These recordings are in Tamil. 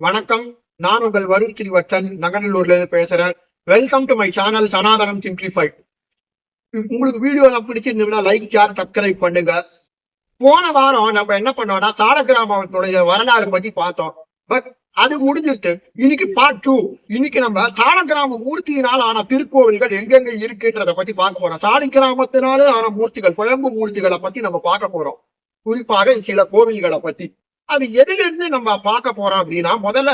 வணக்கம். நான் உங்கள் வருண் ஸ்ரீவத்சன் நகநல்லூர்ல இருந்து பேசுறேன். Welcome to my channel Sanatanam simplified உங்களுக்கு வீடியோ பிடிச்சிருந்தீங்கன்னா லைக் ஷேர் சப்ஸ்கிரைப் பண்ணுங்க. போன வாரம் நம்ம என்ன பண்ணோம்னா சால கிராமத்துடைய வரலாறு பத்தி பார்த்தோம். பட் அது முடிஞ்சிருச்சு. இன்னைக்கு பார்ட் டூ இன்னைக்கு நம்ம சால கிராம மூர்த்தியினால் ஆன திருக்கோவில்கள் எங்கெங்க இருக்குன்றத பத்தி பார்க்க போறோம். சாலை கிராமத்தினாலே ஆன மூர்த்திகள் குழம்பு மூர்த்திகளை பத்தி நம்ம பார்க்க போறோம். குறிப்பாக சில கோவில்களை பத்தி. அது எதுல இருந்து நம்ம பார்க்க போறோம் அப்படின்னா முதல்ல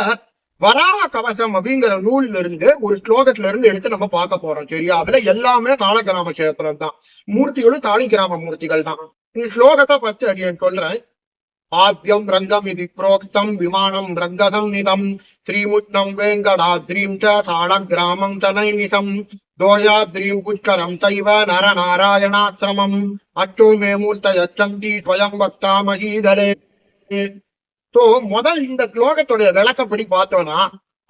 வராக கவசம் அப்படிங்கிற நூல்ல இருந்து ஒரு ஸ்லோகத்துல இருந்து எடுத்து நம்ம பார்க்க போறோம் சரியா? அதுல எல்லாமே தாள கிராம கஷேத்திரம் தான். மூர்த்திகளும் தாலி கிராம மூர்த்திகள் தான். இந்த ஸ்லோகத்தை பத்தி அடியேன் சொல்றேன். ஆத்யம் ரங்கம் இது புரோக்தம் விமானம் ரங்கதம் நிதம் ஸ்ரீமுஷ்ணம் வேங்கடாத்ரீம் ச தாள கிராமம் தனைநிசம் தோயாத்ரீம் புஷ்கரம் தைவ நர நாராயணாசிரமம் அச்சோ மே மூர்த்தயச்சந்தி ஸ்வயம் பக்தா மகீதலே சோ முதல் இந்த ஸ்லோகத்துடைய விளக்கப்படி பார்த்தோம்னா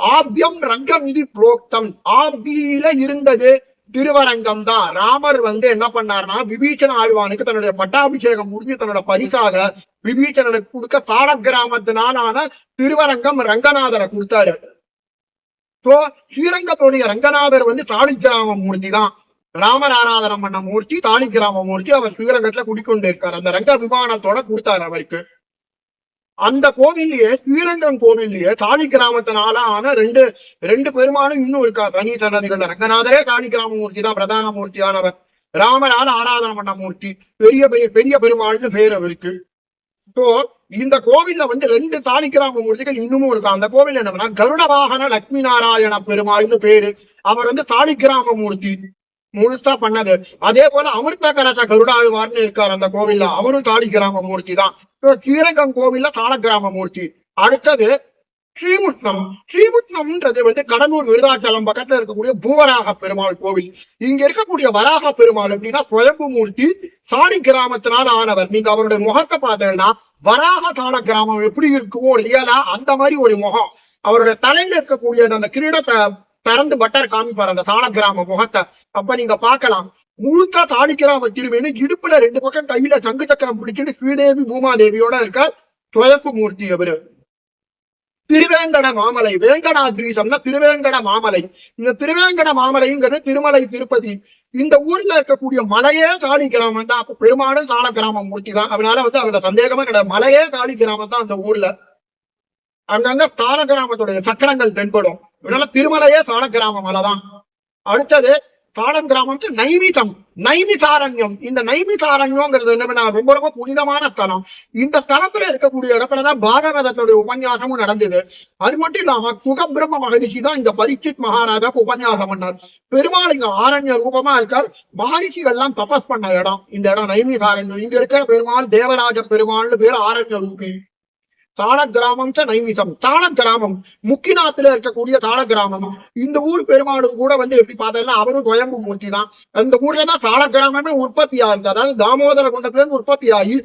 ஆபியம் ரங்கம் இது புரோக்தம். ஆப்தியில இருந்தது திருவரங்கம் தான் ராமர் வந்து என்ன பண்ணாருன்னா விபீஷண ஆழ்வானுக்கு தன்னுடைய பட்டாபிஷேகம் முடிஞ்சு தன்னோட பரிசாக விபீஷணனுக்கு கொடுக்க தாள கிராமத்தினாலான திருவரங்கம் ரங்கநாதரை கொடுத்தாரு. சோ ஸ்ரீரங்கத்துடைய ரங்கநாதர் வந்து தாளி கிராம மூர்த்தி தான் ராமர் ஆராதனம் பண்ண மூர்த்தி தாலி கிராம மூர்த்தி அவர் ஸ்ரீரங்கத்துல குடிக்கொண்டு இருக்காரு அந்த ரங்க விமானத்தோட கொடுத்தாரு அவருக்கு. அந்த கோவில்லயே ஸ்ரீரங்கம் கோவில்லயே தாலி கிராமத்தினால ஆன ரெண்டு ரெண்டு பெருமானும் இன்னும் இருக்கா? தனி சன்னதிகள் ரங்கநாதரே தாலி கிராம மூர்த்தி தான் பிரதான மூர்த்தியானவர். ராமரால ஆராதனை பண்ண மூர்த்தி. பெரிய பெரிய பெரிய பெருமாள்னு பேர் அவருக்கு. ஸோ இந்த கோவில்ல வந்து ரெண்டு தாலி கிராம மூர்த்திகள் இன்னமும் இருக்கு? அந்த கோவில் என்னன்னா கருட வாகன லட்சுமி நாராயண பெருமாள்னு பேரு. அவர் வந்து தாலி கிராம மூர்த்தி முழுசா பண்ணது அதே போல அமிர்த கலச கருடாழ்வார்னு இருக்கார் அந்த கோவில்ல. அவரும் தாலி கிராம மூர்த்தி தான். ஸ்ரீரங்கம் கோவில்ல தாள கிராம மூர்த்தி. அடுத்தது ஸ்ரீமுட்னம். ஸ்ரீமுட்னம்ன்றது வந்து கடலூர் விருதாச்சலம் பக்கத்துல இருக்கக்கூடிய பூவராக பெருமாள் கோவில். இங்க இருக்கக்கூடிய வராக பெருமாள் அப்படின்னா சுயம்பு மூர்த்தி சாணி கிராமத்தினால் ஆனவர். நீங்க அவருடைய முகத்தை பார்த்தீங்கன்னா வராக தாள கிராமம் எப்படி இருக்குமோ ரியலா அந்த மாதிரி ஒரு முகம். அவருடைய தலையில இருக்கக்கூடிய அந்த கிரீடத்தை திறந்து பட்டர் காமிப்பார் அந்த சாண கிராம முகத்தை. அப்ப நீங்க பாக்கலாம் முழுக்கா தாளிக்கிறா கிராம இடுப்புல ரெண்டு பக்கம் கையில சங்கு சக்கரம் பிடிச்சிட்டு ஸ்ரீதேவி பூமாதேவியோட இருக்கார் துவப்பு மூர்த்தி அவரு திருவேங்கட மாமலை வேங்கடாத்ரீசம்னா திருவேங்கட மாமலை. இந்த திருவேங்கட மாமலைங்கிறது திருமலை திருப்பதி. இந்த ஊர்ல இருக்கக்கூடிய மலையே தாலி கிராமம் தான். அப்ப பெருமாளும் தாள கிராமம் மூர்த்தி தான். அதனால வந்து அவரோட சந்தேகமே கிடையாது. மலையே தாலி கிராமம் தான் அந்த ஊர்ல. அங்கங்க தாள கிராமத்துடைய சக்கரங்கள் தென்படும். இதனால திருமலையே தாள கிராமம் மலை அடுத்தது தாளம் கிராமம் நைமிதம் நைமிசாரண்யம். இந்த நைமிசாரண்யம்ங்கிறது என்ன ரொம்ப ரொம்ப புனிதமான ஸ்தலம். இந்த ஸ்தலத்துல இருக்கக்கூடிய இடத்துலதான் பாகவதத்துடைய உபன்யாசமும் நடந்தது. அது மட்டும் இல்லாம குகபிரம்ம மகரிஷி தான் இந்த பரீட்சித் மகாராஜாக்கு உபன்யாசம் பண்ணார். பெருமாள் இங்க ஆரண்ய ரூபமா இருக்கார். மகரிஷிகள் எல்லாம் தபஸ் பண்ண இடம். இந்த இடம் நைமிசாரண்யம். இங்க இருக்கிற பெருமாள் தேவராஜ பெருமாள்னு பேர் ஆரண்ய ரூபி. தான கிராமம் நைமிசம் தான கிராமம் முக்கிநாத்துல இருக்கக்கூடிய தான கிராமம் இந்த ஊர் பெருமாளும் கூட வந்து எப்படி பார்த்தா அவரும் கோயம்பு மூர்த்தி தான். அந்த ஊர்ல தான் தாள கிராமமே உற்பத்தி ஆகுது அதாவது தாமோதர குண்டத்துல இருந்து உற்பத்தி ஆகி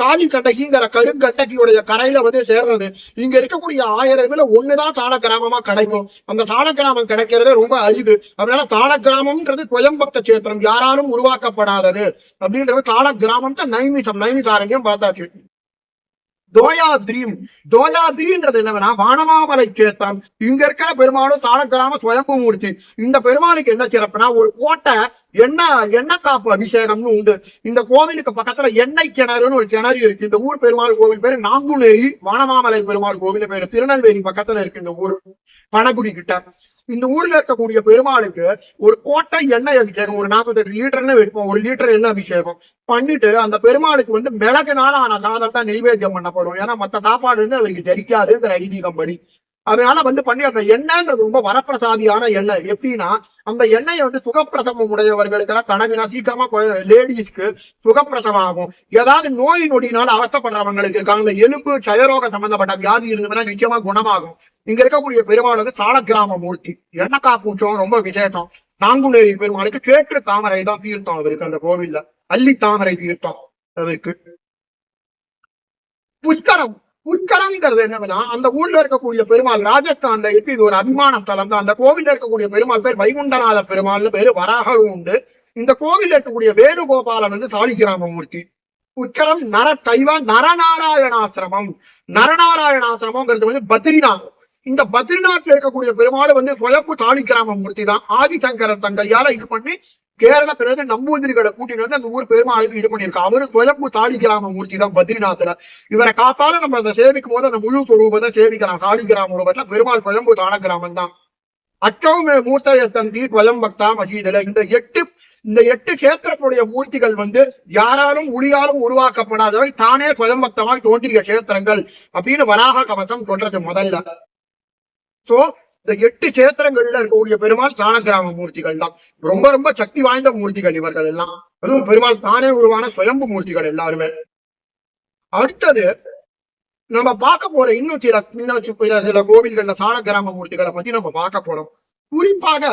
காளி கண்டகிங்கிற கருங்கண்டகியுடைய கரையில வந்து சேர்றது. இங்க இருக்கக்கூடிய ஆயிரம் பேர்ல ஒண்ணுதான் தான கிராமமா கிடைக்கும். அந்த தான கிராமம் கிடைக்கிறது ரொம்ப அரிது. அதனால தான கிராமம்ன்றது சுயம்பக்த சேத்திரம் யாராலும் உருவாக்கப்படாதது. அப்படின்றது தான கிராமம் தான் நைமிசம் நைமிசாரண்யம் பார்த்தாச்சு. தோயாத்ரியும் தோயாத்ரின்றது என்னன்னா வானமாமலை சேத்திரம் இங்க இருக்கிற பெருமாளும் சாலக்கிராம சுயம்பு மூர்த்தி இந்த பெருமாளுக்கு என்ன சிறப்புனா ஒரு கோட்டை எண்ணெய் எண்ணெய் காப்பு அபிஷேகம்னு உண்டு. இந்த கோவிலுக்கு பக்கத்துல எண்ணெய் கிணறுன்னு ஒரு கிணறு இருக்கு. இந்த ஊர் பெருமாள் கோவில் பேரு நாங்குநேரி வானமாமலை பெருமாள் கோவில் பேரு. திருநெல்வேலி பக்கத்துல இருக்கு இந்த ஊர். பணகுடி கிட்ட. இந்த ஊர்ல இருக்கக்கூடிய பெருமாளுக்கு ஒரு கோட்டை எண்ணெய் அபிஷேகம் ஒரு நாற்பத்தெட்டு லிட்டர்னு வைப்போம். ஒரு லிட்டர் எண்ணெய் அபிஷேகம் பண்ணிட்டு அந்த பெருமாளுக்கு வந்து மிளகுனால ஆன சாதத்தை நெய்வேத்தியம் பண்ணப்படும். ஏன்னா மத்த சாப்பாடு வந்து அவருக்கு ஜரிக்காதுங்கிற ஐதீகம் படி. அதனால வந்து பண்ணி அந்த எண்ணெய்ன்றது ரொம்ப வரப்பிரசாதியான எண்ணெய். எப்படின்னா அந்த எண்ணெயை வந்து சுகப்பிரசவம் உடையவர்களுக்கு எல்லாம் தடவினா சீக்கிரமா லேடிஸ்க்கு சுகப்பிரசவம் ஆகும் ஏதாவது நோய் நொடினால அவஸ்தப்படுறவங்களுக்கு இருக்காங்க. அந்த எலும்பு சயரோக சம்பந்தப்பட்ட வியாதி இருந்ததுன்னா நிச்சயமா குணமாகும். இங்க இருக்கக்கூடிய பெருமாள் வந்து தாள கிராம மூர்த்தி. எண்ணக்கா பூச்சம் ரொம்ப விசேஷம். நாங்குநேரி பெருமாளுக்கு சேற்று தாமரை தான் தீர்த்தம் அவருக்கு அந்த கோவில்ல. அள்ளி தாமரை தீர்த்தம் அவருக்கு. புஷ்கரம். புஷ்கரம்ங்கிறது என்னன்னா அந்த ஊர்ல இருக்கக்கூடிய பெருமாள் ராஜஸ்தான்ல இருக்கு. இது ஒரு அபிமான ஸ்தலம் தான். அந்த கோவில்ல இருக்கக்கூடிய பெருமாள் பேர் வைகுண்டநாத பெருமாள்னு பேரு வராகவும் உண்டு. இந்த கோவில்ல இருக்கக்கூடிய வேணுகோபாலன் வந்து சாலிகிராம மூர்த்தி. உக்கரம் நர தைவ நரநாராயணாசிரமம். நரநாராயணாசிரமம்ங்கிறது வந்து பத்ரிநாத் இந்த பத்ரிநாத்ல இருக்கக்கூடிய பெருமாள் வந்து சொயப்பு தாலி கிராம மூர்த்தி தான். ஆதிசங்கரர் தங்கையால இது பண்ணி கேரள இருந்து நம்பூதிரிகளை கூட்டிட்டு வந்து அந்த ஊர் பெருமாளுக்கு இது பண்ணியிருக்கான் அவரு சொயப்பு தாலி கிராம மூர்த்தி தான் பத்ரிநாத்ல. இவரை காத்தால நம்ம அதை சேவிக்கும் போது அந்த முழு சுரூபத்தை சேவிக்கலாம். சாலி கிராம ரூபத்துல பெருமாள் குழம்பு தான கிராமம் தான். அச்சவும் மூர்த்தயத்தந்தி குலம் பக்தா மசீதல இந்த எட்டு இந்த எட்டு கஷேத்திரத்துடைய மூர்த்திகள் வந்து யாராலும் ஒளியாலும் உருவாக்கப்படாதவை. தானே குலம்பக்தமாய் தோன்றிய கஷேத்திரங்கள் அப்படின்னு வராக கவசம் சொல்றது முதல்ல. சோ இந்த எட்டு கேத்திரங்கள்ல இருக்கக்கூடிய பெருமாள் சாணக்கிராம மூர்த்திகள் தான் ரொம்ப ரொம்ப சக்தி வாய்ந்த மூர்த்திகள் இவர்கள் எல்லாம். அதுவும் பெருமாள் தானே உருவான சுயம்பு மூர்த்திகள் எல்லாருமே. அடுத்தது நம்ம பார்க்க போற இன்னும் சில இன்னும் சில கோவில்கள்ல சாணக்கிராம மூர்த்திகளை பத்தி நம்ம பார்க்க போறோம். குறிப்பாக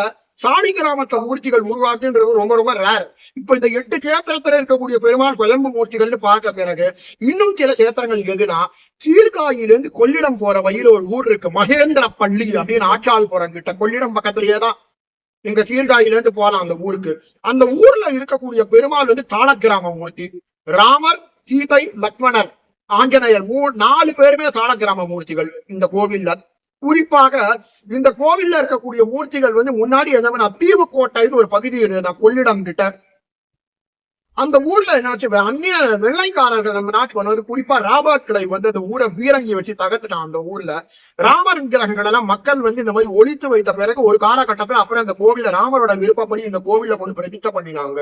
சாணி கிராமத்துல மூர்த்திகள் உருவாக்குன்றது ரொம்ப ரொம்ப ரேர் இப்ப இந்த எட்டு கேத்திரத்துல இருக்கக்கூடிய பெருமாள் குழம்பு மூர்த்திகள்னு பார்க்க பிறகு இன்னும் சில கேத்திரங்கள் எதுனா சீர்காழியிலிருந்து கொள்ளிடம் போற வழியில ஒரு ஊர் இருக்கு மகேந்திர பள்ளி அப்படின்னு ஆச்சால் போறன் கிட்ட. கொள்ளிடம் பக்கத்திலேயே தான் எங்க சீர்காழியிலிருந்து போலாம் அந்த ஊருக்கு. அந்த ஊர்ல இருக்கக்கூடிய பெருமாள் வந்து தாளக்கிராம மூர்த்தி. ராமர் சீதை லக்ஷ்மணர் ஆஞ்சநேயர் மூ நாலு பேருமே தாளக்கிராம மூர்த்திகள் இந்த கோவில்ல. குறிப்பாக இந்த கோவில்ல இருக்கக்கூடிய மூர்த்திகள் வந்து முன்னாடி என்ன தீவுக்கோட்டைன்னு ஒரு பகுதி இருந்தது கொள்ளிடம் கிட்ட. அந்த ஊர்ல என்னாச்சு அந்நிய வெள்ளைக்காரர்கள் நம்ம நாட்டுக்கு வந்து குறிப்பா ராபர்ட் கிளை வந்து அந்த ஊரை வீரங்கி வச்சு தகர்த்துட்டான் அந்த ஊர்ல. ராமர் கிரகங்கள் எல்லாம் மக்கள் வந்து இந்த மாதிரி ஒழித்து வைத்த பிறகு ஒரு காலகட்டத்துல அப்புறம் அந்த கோவில ராமரோட விருப்பப்படி இந்த கோவில கொண்டு பிரதிஷ்டை பண்ணினாங்க.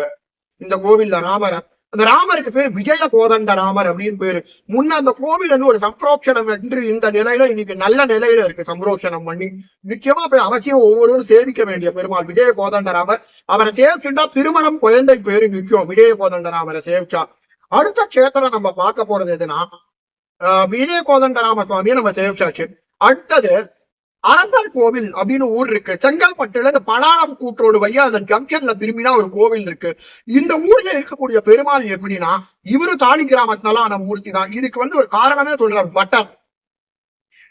இந்த கோவில்ல ராமரை. அந்த ராமருக்கு பேர் விஜய கோதண்ட ராமர் அப்படின்னு பேரு. முன்ன அந்த கோவில் வந்து ஒரு சம்ரோட்சணம் என்று இந்த நிலையில இன்னைக்கு நல்ல நிலையில இருக்கு சம்ரோட்சணம் பண்ணி. நிச்சயமா போய் அவசியம் ஒவ்வொருவரும் சேவிக்க வேண்டிய பெருமாள் விஜய கோதண்ட ராமர். அவரை சேவிச்சுட்டா திருமணம் குழந்தை பேரு நிச்சயம். விஜய கோதண்ட ராமரை சேவிச்சா அடுத்த கஷேத்திரம் நம்ம பார்க்க போறது எதுனா ஆஹ் விஜய கோதண்ட ராம சுவாமியை நம்ம சேவிச்சாச்சு அடுத்தது அரசர் கோவில் அப்படின்னு ஊர் இருக்கு. செங்கல்பட்டுல இந்த பலாரம் கூற்றோடு வையா அந்த ஜங்ஷன்ல திரும்பினா ஒரு கோவில் இருக்கு. இந்த ஊர்ல இருக்கக்கூடிய பெருமாள் எப்படின்னா இவரு தாலி கிராமத்தினால மூர்த்தி தான். இதுக்கு வந்து ஒரு காரணமே சொல்ற பட்டர்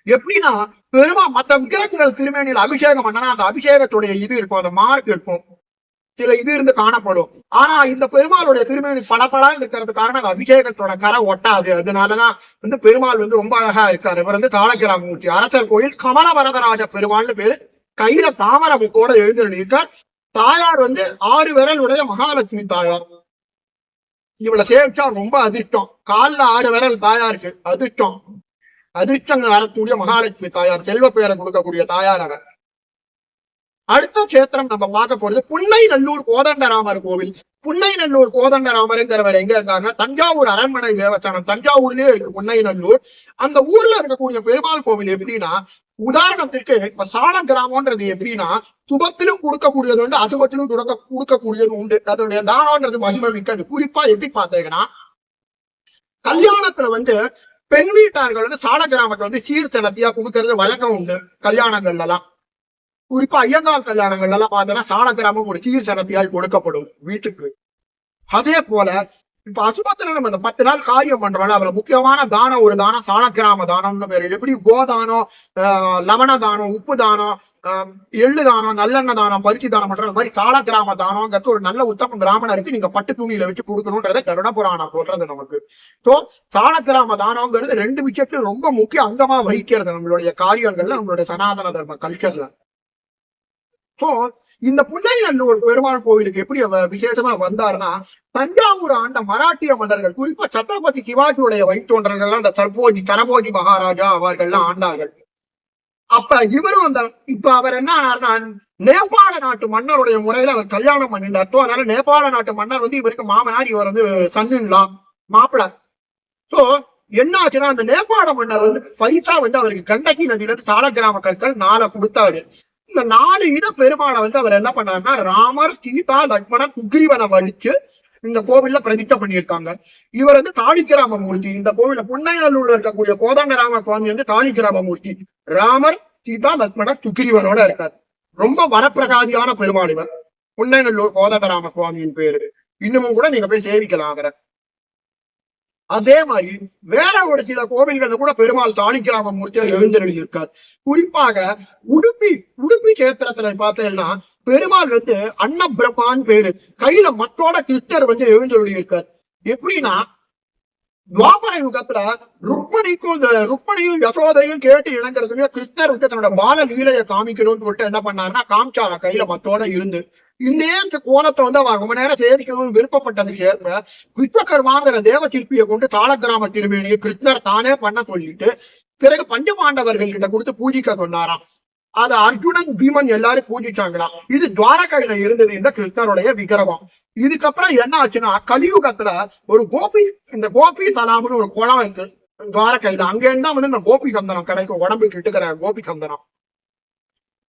எப்படின்னா பெருமா மத்த விக்கிரகங்கள் திருமேனியில் அபிஷேகம் பண்ணனா அந்த அபிஷேகத்துடைய இது இருக்கும் அந்த மார்க் இருக்கும். சில இது இருந்து காணப்படும். ஆனா இந்த பெருமாளுடைய திருமணி பளபளன்னு இருக்கிறது காரணம் அந்த அபிஷேகத்தோட கரை ஒட்டாது. அதனாலதான் வந்து பெருமாள் வந்து ரொம்ப அழகா இருக்காரு. இவர் வந்து தாளகிராமூர்த்தி அரசர் கோயில் கமல வரதராஜ பெருமாள்னு பேரு. கையில தாமரை புக்கோட எழுந்திருக்கார் தாயார் வந்து ஆறு விரலுடைய மகாலட்சுமி தாயார். இவளை சேவிச்சா ரொம்ப அதிர்ஷ்டம். கால்ல ஆறு விரல் தாயாருக்கு. அதிர்ஷ்டம். அதிர்ஷ்டம் வரக்கூடிய மகாலட்சுமி தாயார். செல்வ பேரை கொடுக்கக்கூடிய தாயார் அவர் அடுத்த கஷேத்திரம் நம்ம பார்க்க போறது புன்னை நல்லூர் கோதண்டராமர் கோவில். புன்னை நல்லூர் கோதண்டராமருங்கிறவர் எங்க இருக்காருன்னா தஞ்சாவூர் அரண்மனை தேவஸ்தானம். தஞ்சாவூர்லயே இருக்கு புன்னை நல்லூர் அந்த ஊர்ல இருக்கக்கூடிய பெருமாள் கோவில் எப்படின்னா உதாரணத்திற்கு இப்ப சாண கிராமம்ன்றது எப்படின்னா சுபத்திலும் கொடுக்கக்கூடியது உண்டு அசுபத்திலும் கொடுக்க கொடுக்கக்கூடியது உண்டு. அதனுடைய தானம்ன்றது மகிமை மிக்கது. குறிப்பா எப்படி பார்த்தீங்கன்னா கல்யாணத்துல வந்து பெண் வீட்டார்கள் வந்து சாண கிராமத்தை வந்து சீர் செலத்தியா கொடுக்கறது வழக்கம் உண்டு கல்யாணங்கள்ல எல்லாம் குறிப்பா ஐயங்கார் கல்யாணங்கள் எல்லாம் பார்த்தோன்னா சாணகிராமம் ஒரு சீர் சிறப்பியால் கொடுக்கப்படும் வீட்டுக்கு. அதே போல இப்ப அசுபத்துல நம்ம இந்த பத்து நாள் காரியம் பண்றோம்ல அதுல முக்கியமான தானம் ஒரு தானம் சாணக்கிராம தானம்னு பேரு. எப்படி? கோதானம் லவண தானம் உப்பு தானம் எள்ளு தானம் நல்லெண்ணெய் தானம் பருத்தி தானம் பண்ற மாதிரி சாலக்கிராம தானம்ங்கிறது ஒரு நல்ல உத்தம பிராமணருக்கு நீங்க பட்டு துணியில வச்சு கொடுக்கணும்ன்றத கருண புராணம் சொல்றது நமக்கு. சோ சாலக்கிராம தானம்ங்கிறது ரெண்டு விஷயத்துல ரொம்ப முக்கிய அங்கமா வகிக்கிறது நம்மளுடைய காரியங்கள்ல நம்மளுடைய சனாதன தர்ம கல்ச்சர்ல சோ இந்த புன்னைநல்லூர் பெருமாள் கோவிலுக்கு எப்படி விசேஷமா வந்தாருன்னா தஞ்சாவூர் ஆண்ட மராட்டிய மன்னர்கள் குறிப்பா சத்ரபதி சிவாஜியுடைய வைத்தோன்றர்கள்லாம் அந்த சர்போஜி தரபோஜி மகாராஜா அவர்கள்லாம் ஆண்டார்கள். அப்ப இவரும் அந்த இப்ப அவர் என்ன ஆனார்னா நேபாள நாட்டு மன்னருடைய முறையில அவர் கல்யாணம் பண்ணிட்டார். அதனால நேபாள நாட்டு மன்னர் வந்து இவருக்கு மாமனார் இவர் வந்து சன்னின்லா மாப்பிள சோ என்ன ஆச்சுன்னா அந்த நேபாள மன்னர் வந்து பரிசா வந்து அவருக்கு கண்டகி நதியில இருந்து தாளகிராம கற்கள் நாளை கொடுத்தாரு. இந்த நாலு இத பெருமானை வந்து அவர் என்ன பண்ணாருன்னா ராமர் சீதா லக்ஷ்மணன் சுக்ரீவனை வடிச்சு இந்த கோவில்ல பிரதிஷ்டை பண்ணியிருக்காங்க. இவர் வந்து தாளிக்கிராம மூர்த்தி இந்த கோவில புன்னையநல்லூர்ல இருக்கக்கூடிய கோதண்டராம சுவாமி வந்து தாளிக்கிராம மூர்த்தி ராமர் சீதா லக்ஷ்மணன் சுக்ரீவனோட இருக்கார். ரொம்ப வரப்பிரசாதியான பெருமாள் இவர். புன்னையநல்லூர் கோதண்டராம சுவாமியின் பேரு. இன்னமும் கூட நீங்க போய் சேவிக்கலாம் அவரை. அதே மாதிரி வேற ஒரு சில கோவில்கள்ல கூட பெருமாள் சாணிக்கிராம மூர்த்தியார் எழுந்தருளி இருக்கார் குறிப்பாக உடுப்பி உடுப்பி கேத்திரத்துல பார்த்தீங்கன்னா பெருமாள் வந்து அன்னபிரமான்னு பேரு. கையில மற்றோட கிறிஸ்தர் வந்து எழுந்தருளி இருக்கார் எப்படின்னா துவாபர யுகத்துல ருக்மணிக்கும் இந்த ருக்மணியும் யசோதையும் கேட்டு இணங்குறதுலயே கிருஷ்ணர் வந்து தன்னோட பால லீலையை காமிக்கணும்னு சொல்லிட்டு என்ன பண்ணாருன்னா காமிச்சால கையில மத்தோட இருந்து இந்த கோலத்தை வந்து அவன் ரொம்ப நேரம் சேவிக்கணும்னு விருப்பப்பட்டதுக்கு ஏற்ப விஸ்வகர்மாங்கிற தேவ சிற்பியை கொண்டு தாளகிராம திருமேனியை கிருஷ்ணர் தானே பண்ண சொல்லிட்டு பிறகு பஞ்சபாண்டவர்கள் கிட்ட கொடுத்து பூஜிக்க சொன்னாராம். அது அர்ஜுனன் பீமன் எல்லாரும் பூஜிச்சாங்களாம் இது துவாரகையில இருந்தது இந்த கிருஷ்ணருடைய விக்கிரகம். இதுக்கப்புறம் என்ன ஆச்சுன்னா கலியுகத்துல ஒரு கோபி இந்த கோபி தலாம்னு ஒரு குளம் இருக்கு. துவாரகையில. அங்க இருந்தா வந்து இந்த கோபி சந்தனம் கிடைக்கும். உடம்புக்கு கிட்டுக்கிற கோபி சந்தனம்.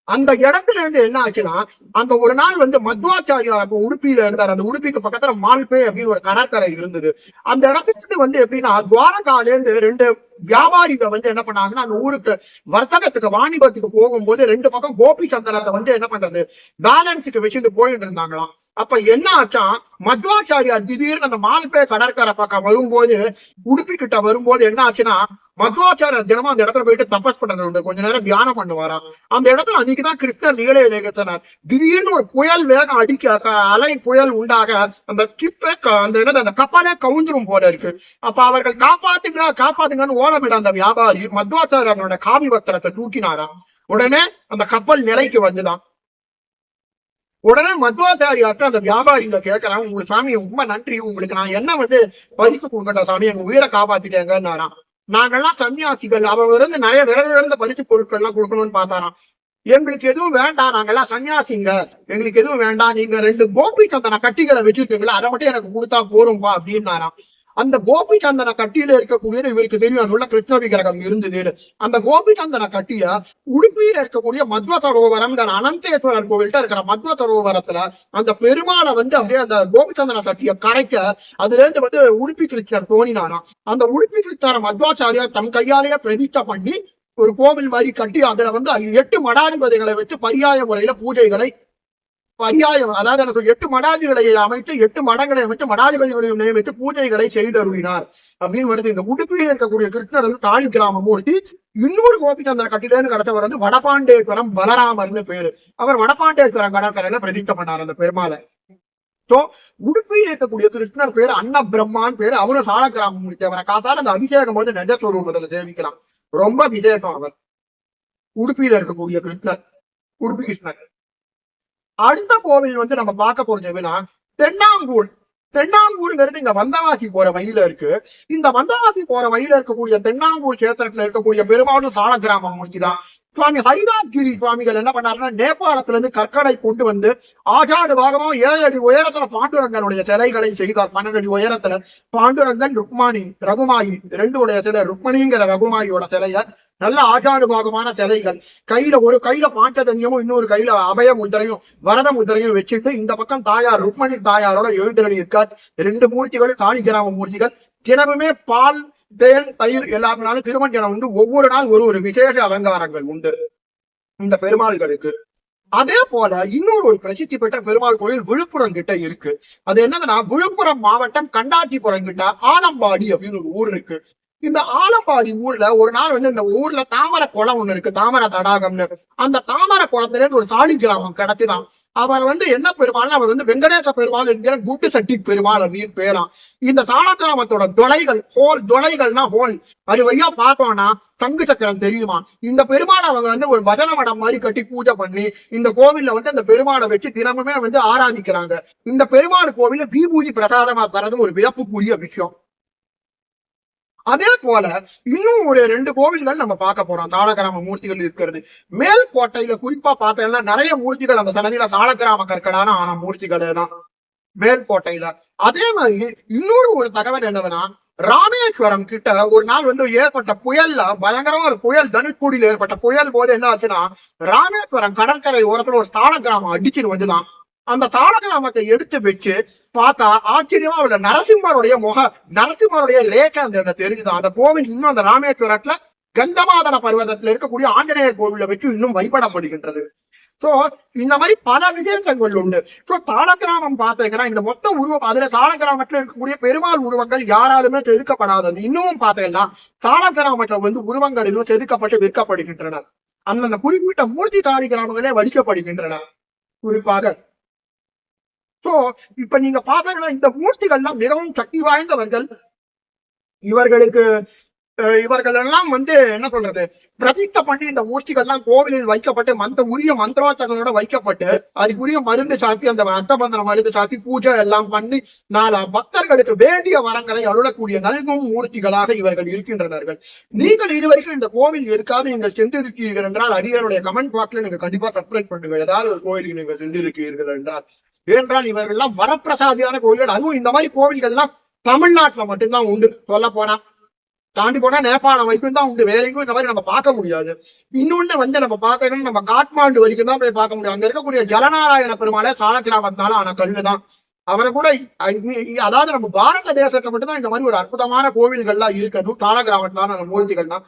அந்த இடத்துல இருந்து என்ன ஆச்சுன்னா அந்த ஒரு நாள் வந்து மத்வாச்சாரியார் உடுப்பியில இருந்தார். அந்த உடுப்பிக்கு பக்கத்துல மால்பே அப்படின்னு ஒரு கடற்கரை இருந்தது. அந்த இடத்துல இருந்து வந்து எப்படின்னா துவாரகால இருந்து ரெண்டு வியாபாரிகள் வந்து என்ன பண்ணாங்கன்னா அந்த ஊருக்கு வர்த்தகத்துக்கு வாணிபத்துக்கு போகும்போது ரெண்டு பக்கம் கோபி சந்தனத்தை வந்து என்ன பண்றது? பேலன்ஸுக்கு வச்சுட்டு போயிட்டு இருந்தாங்களாம். அப்ப என்ன ஆச்சா மத்வாச்சாரியார் திடீர்னு அந்த மால்பே கடற்கரை பக்கம் வரும்போது உடுப்பி கிட்ட வரும்போது என்ன ஆச்சுன்னா மத்வாச்சாரியர் தினமும் அந்த இடத்துல போயிட்டு தபஸ் பண்றது உண்டு. கொஞ்ச நேரம் தியானம் பண்ணுவாராம். அந்த இடத்துல அன்னைக்குதான் கிறிஸ்தர் நீலை நிகழ்த்தினார் திடீர்னு ஒரு புயல் வேகம் அடிக்க அலை புயல் உண்டாக அந்த கிப்பே அந்த என்னது அந்த கப்பலே கவுஞ்சிரும் போல இருக்கு. அப்ப அவர்கள் காப்பாத்துங்க காப்பாத்துங்கன்னு ஓலமிட அந்த வியாபாரி மத்வாச்சாரியரோட காவி வஸ்திரத்தை தூக்கினாராம். உடனே அந்த கப்பல் நிலைக்கு வந்துதான். உடனே மத்வாச்சாரியார்ட்ட அந்த வியாபாரிங்க கேட்கறான் உங்களுக்கு சாமி ரொம்ப நன்றி. உங்களுக்கு நான் என்ன வந்து பரிசு கொடுக்கட்டா சாமி எங்க உயிரை காப்பாத்திட்டேங்கன்னாராம். நாங்கெல்லாம் சன்னியாசிகள். அவர் இருந்து நிறைய விரல் இழந்த பரிசு பொருட்கள் எல்லாம் கொடுக்கணும்னு பார்த்தாராம். எங்களுக்கு எதுவும் வேண்டாம். நாங்கெல்லாம் சன்னியாசிங்க. எங்களுக்கு எதுவும் வேண்டாம். நீங்க ரெண்டு கோபி சந்தன கட்டிகளை வச்சிருக்கீங்களா? அதை மட்டும் எனக்கு கொடுத்தா போரும்பா அப்படின்னாராம். அந்த கோபி சந்தன கட்டியில இருக்கக்கூடியது இவருக்கு தெரியும். அது உள்ள கிருஷ்ண விக்கிரகம் இருந்தது. அந்த கோபி சந்தன கட்டிய உடுப்பியில இருக்கக்கூடிய மத்வ சரோவரம் அனந்தேஸ்வரர் கோவில்கிட்ட இருக்கிற மத்வ சரோவரத்துல அந்த பெருமாளை வந்து அப்படியே அந்த கோபி சந்தன சட்டியை கரைக்க அதுல இருந்து வந்து உடுப்பி கிருஷ்ணர் தோணினாராம். அந்த உடுப்பி கிருஷ்ணர் மத்வாச்சாரியார் தம் கையாலேயே பிரதிஷ்டை பண்ணி ஒரு கோவில் மாதிரி கட்டி அதுல வந்து எட்டு மடாதிபதிகளை வச்சு பரியாய முறையில பூஜைகளை பரியாயம் அதாவது என்ன எட்டு மடாதிகளை அமைத்து எட்டு மடங்களை அமைத்து மடாதிபதிகளையும் நியமித்து பூஜைகளை செய்தருளினார் அப்படின்னு வருது. இந்த உடுப்பியில் இருக்கக்கூடிய கிருஷ்ணர் வந்து தாழி கிராம மூர்த்தி இன்னொரு கோபிச்சந்திர கட்டிலேருந்து கடத்தவர் வந்து வடபாண்டேஸ்வரம் பலராமர்னு பேரு. அவர் வடபாண்டேஸ்வரம் கடற்கரையில பிரதித்த பண்ணார் அந்த பெருமாளை. சோ உடுப்பியில் இருக்கக்கூடிய கிருஷ்ணர் பேரு அன்ன பிரம்மான் பேரு. அவரும் சால கிராமம் முடித்தவரை காத்தால அந்த அபிஷேகம் போது நெஜ ஸ்வரூபத்துல சேவிக்கலாம் ரொம்ப விசேஷம் அவர். உடுப்பியில இருக்கக்கூடிய கிருஷ்ணர் உடுப்பி கிருஷ்ணர். அடுத்த கோவில் வந்து நம்ம பார்க்க போறது எதுனா தென்னாங்கூர் தென்னாங்கூருங்கிறது இங்க வந்தவாசி போற வழியில இருக்கு. இந்த வந்தவாசி போற வழியில இருக்கக்கூடிய தென்னாங்கூர் கஷேத்திரத்துல இருக்கக்கூடிய பெரும்பாலும் சால கிராமம் முடிச்சுதான் சுவாமி ஹரிதாஸ்கிரி சுவாமிகள் என்ன பண்ணாருன்னா நேபாளத்துல இருந்து கற்களை கொண்டு வந்து ஆஜாடு பாகமும் ஏழு அடி உயரத்துல பாண்டுரங்கனுடைய சிலைகளை செய்தார். பன்னெண்டு அடி உயரத்துல பாண்டுரங்கன் ருக்மாணி ரகுமாயி ரெண்டு உடைய சிலை ருக்மணிங்கிற ரகுமாயியோட சிலைய நல்ல ஆஜாடு பாகமான சிலைகள். கையில ஒரு கையில பாண்டதன்யமும் இன்னொரு கையில அபய முதிரையும் வரத முத்திரையும் வச்சுட்டு இந்த பக்கம் தாயார் ருக்மணி தாயாரோட எழுந்தருளி இருக்கார் ரெண்டு மூர்த்திகளும் காளி கிராம மூர்த்திகள். தினமுமே பால் தேன் தயிர் எல்லாருனாலும் திருமஞ்சனம் உண்டு. ஒவ்வொரு நாள் ஒரு ஒரு விசேஷ அலங்காரங்கள் உண்டு இந்த பெருமாள்களுக்கு. அதே போல இன்னொரு ஒரு பிரசித்தி பெற்ற பெருமாள் கோயில் விழுப்புரம் கிட்ட இருக்கு. அது என்னன்னா விழுப்புரம் மாவட்டம் கண்டாச்சிபுரம் கிட்ட ஆலம்பாடி அப்படின்னு ஒரு ஊர் இருக்கு. இந்த ஆலப்பாடி ஊர்ல ஒரு நாள் வந்து இந்த ஊர்ல தாமரை குளம் ஒண்ணு இருக்கு. தாமரை தடாகம்னு. அந்த தாமரை குளத்துல இருந்து ஒரு சாலி கிராமம் கிடைச்சுதான் அவர் வந்து என்ன பெருமாள் அவர் வந்து வெங்கடேச பெருமாள் என்கிற குட்டு சட்டி பெருமாள் அப்படின்னு பேராம். இந்த காலக்கிராமத்தோட தொலைகள் ஹோல் தொலைகள்னா ஹோல். அது வழியா பார்த்தோம்னா தங்கு சக்கரம் தெரியுமா? இந்த பெருமாளை அவங்க வந்து ஒரு பஜன மடம் மாதிரி கட்டி பூஜை பண்ணி இந்த கோவில்ல வந்து அந்த பெருமாளை வச்சு தினமுமே வந்து ஆராதிக்கிறாங்க. இந்த பெருமாள் கோவில விபூதி பிரசாதமா தரது ஒரு வியப்புக்குரிய விஷயம். அதே போல இன்னும் ஒரு ரெண்டு கோவில்கள் நம்ம பார்க்க போறோம். சாலக்கிராம மூர்த்திகள் இருக்கிறது. மேல்கோட்டையில குறிப்பா பார்த்தீங்கன்னா நிறைய மூர்த்திகள் அந்த சன்னதியில சாலக்கிராம கற்களான ஆன மூர்த்திகளே தான். மேல்கோட்டையில அதே மாதிரி இன்னொரு ஒரு தகவல் என்னவென்னா ராமேஸ்வரம் கிட்ட ஒரு நாள் வந்து ஏற்பட்ட புயல்ல பயங்கரமா ஒரு புயல் தனுஷ்கூடியில் ஏற்பட்ட புயல் போது என்ன ஆச்சுன்னா ராமேஸ்வரம் கடற்கரை ஓரத்துல ஒரு சாலக்கிராமம் அடிச்சுட்டு வந்துதான். அந்த தாளகிராமத்தை எடுத்து வச்சு பார்த்தா ஆச்சரியமா உள்ள நரசிம்மருடைய முக நரசிம்மருடைய லேக்க அந்த இடத்துல தெரியுது அந்த கோவில் இன்னும் அந்த ராமேஸ்வரத்துல கந்தமாதன பர்வதத்துல இருக்கக்கூடிய ஆஞ்சநேயர் கோவில வச்சு இன்னும் வழிபடப்படுகின்றது சோ இந்த மாதிரி பல விசேஷங்கள் உண்டு. சோ தாளகிராமம் பார்த்தீங்கன்னா இந்த மொத்த உருவம் அதுல தாளகிராமத்துல இருக்கக்கூடிய பெருமாள் உருவங்கள் யாராலுமே செதுக்கப்படாதது. இன்னமும் பார்த்தீங்கன்னா தாளகிராமத்துல வந்து உருவங்கள் இன்னும் செதுக்கப்பட்டு விற்கப்படுகின்றன. அந்தந்த குறிப்பிட்ட மூர்த்தி தாளி கிராமங்களே வடிக்கப்படுகின்றன. குறிப்பாக சோ இப்ப நீங்க பாத்தீங்கன்னா இந்த மூர்த்திகள்லாம் மிகவும் சக்தி வாய்ந்தவர்கள். இவர்களுக்கு இவர்கள் எல்லாம் வந்து என்ன சொல்றது? பிரதிஷ்டை பண்ணி இந்த மூர்த்திகள்லாம் கோவிலில் வைக்கப்பட்டு மந்த உரிய மந்திரோச்சங்களோட வைக்கப்பட்டு அதுக்குரிய மருந்து சாத்தி அந்த அஷ்டபந்தன மருந்து சாத்தி பூஜை எல்லாம் பண்ணி நாலா பக்தர்களுக்கு வேண்டிய வரங்களை அருளக்கூடிய நல்கும் மூர்த்திகளாக இவர்கள் இருக்கின்றனர்கள். நீங்கள் இதுவரைக்கும் இந்த கோவில் எதுக்காக நீங்கள் சென்றிருக்கிறீர்கள் என்றால் அடியனுடைய கமெண்ட் பாக்ஸ்ல நீங்க கண்டிப்பா சப்ஸ்கிரைப் பண்ணுங்க. ஏதாவது ஒரு கோயிலுக்கு நீங்க சென்றிருக்கிறீர்கள் என்றால் ஏனென்றால் இவர்கள் எல்லாம் வரப்பிரசாதியான கோவில்கள் அதுவும் இந்த மாதிரி கோவில்கள்லாம் தமிழ்நாட்டுல மட்டும்தான் உண்டு. சொல்ல போனா தாண்டி போனா நேபாளம் வரைக்கும் தான் உண்டு. வேற எங்கும் இந்த மாதிரி நம்ம பார்க்க முடியாது. இன்னொன்னு வந்து நம்ம பார்க்கணும்னு நம்ம காட்மாண்டு வரைக்கும் தான் போய் பார்க்க முடியும். அங்க இருக்கக்கூடிய ஜலநாராயண பெருமாளே சாலக்கிராமத்தால ஆன கல்லு தான் அவரை கூட அதாவது நம்ம பாரத தேசத்துல மட்டும்தான் இந்த மாதிரி ஒரு அற்புதமான கோவில்கள்லாம் இருக்குது. சாலக்கிராமத்தான மூர்த்திகள் தான்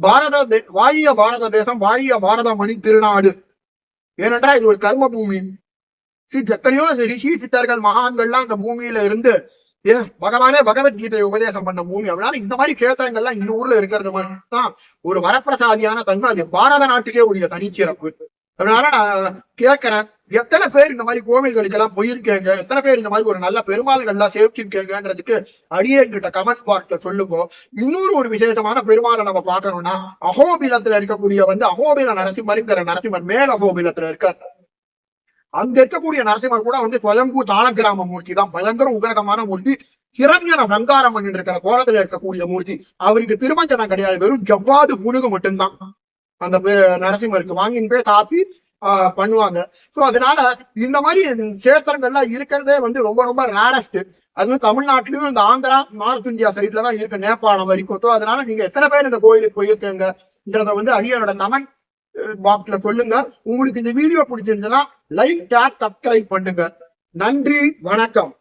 பாரத தே- பாரத தேசம் வாயிய பாரத மணி திருநாடு. ஏனென்றால் இது ஒரு கர்ம பூமி சி- எத்தனையோ ரிஷி சித்தர்கள் மகான்கள்லாம் அந்த பூமியில இருந்து ஏன் பகவானே பகவத்கீதையை உபதேசம் பண்ண பூமி. அதனால இந்த மாதிரி கேத்திரங்கள்லாம் இந்த ஊர்ல இருக்கிறது மட்டும்தான் ஒரு வரப்பிரசாதியான தன்மை. அது பாரத நாட்டுக்கே உரிய தனிச்சிறப்பு. அதனால நான் கேட்கிறேன் எத்தனை பேர் இந்த மாதிரி கோவில்களுக்கு எல்லாம் போயிருக்கேங்க? எத்தனை பேர் இந்த மாதிரி ஒரு நல்ல பெருமாள்கள்லாம் சேவிச்சிருக்கீங்கன்றதுக்கு அடியேன்கிட்ட கமெண்ட் பாக்ஸ்ல சொல்லுங்க. இன்னொரு ஒரு விசேஷமான பெருமாளை நம்ம பார்க்கணும்னா அகோபிலத்துல இருக்கக்கூடிய வந்து அகோபில நரசிம்மருங்கிற நரசிம்மர் மேல் அகோபிலத்துல இருக்கார். அங்க இருக்கக்கூடிய நரசிம்மர் கூட வந்து ஸ்வயம்பூ தாளகிராம மூர்த்தி தான். பயங்கர உகரகமான மூர்த்தி. ஹிரண்யன சங்காரம் பண்ணிட்டு இருக்கிற கோலத்துல இருக்கக்கூடிய மூர்த்தி. அவருக்கு திருமஞ்சனம் கிடையாது. வெறும் ஜவ்வாது புழுகு மட்டும்தான். அந்த பே- நரசிம்மருக்கு வாங்கின்னு போய் காப்பி ஆஹ், பண்ணுவாங்க. சோ அதனால இந்த மாதிரி கஷேத்திரங்கள்லாம் இருக்கிறதே வந்து ரொம்ப ரொம்ப ரேரஸ்ட் அதுவும் தமிழ்நாட்டிலயும் இந்த ஆந்திரா நார்த் இந்தியா சைட்ல தான் இருக்கு. நேபாளம் வரைக்கும். ஸோ அதனால நீங்க எத்தனை பேர் இந்த கோயிலுக்கு போயிருக்கீங்கன்றத வந்து அடியனோட கமெண்ட் பாக்ஸ்ல சொல்லுங்க. உங்களுக்கு இந்த வீடியோ பிடிச்சிருந்ததுன்னா லைக் ஷேர் சப்ஸ்கிரைப் பண்ணுங்க. நன்றி வணக்கம்.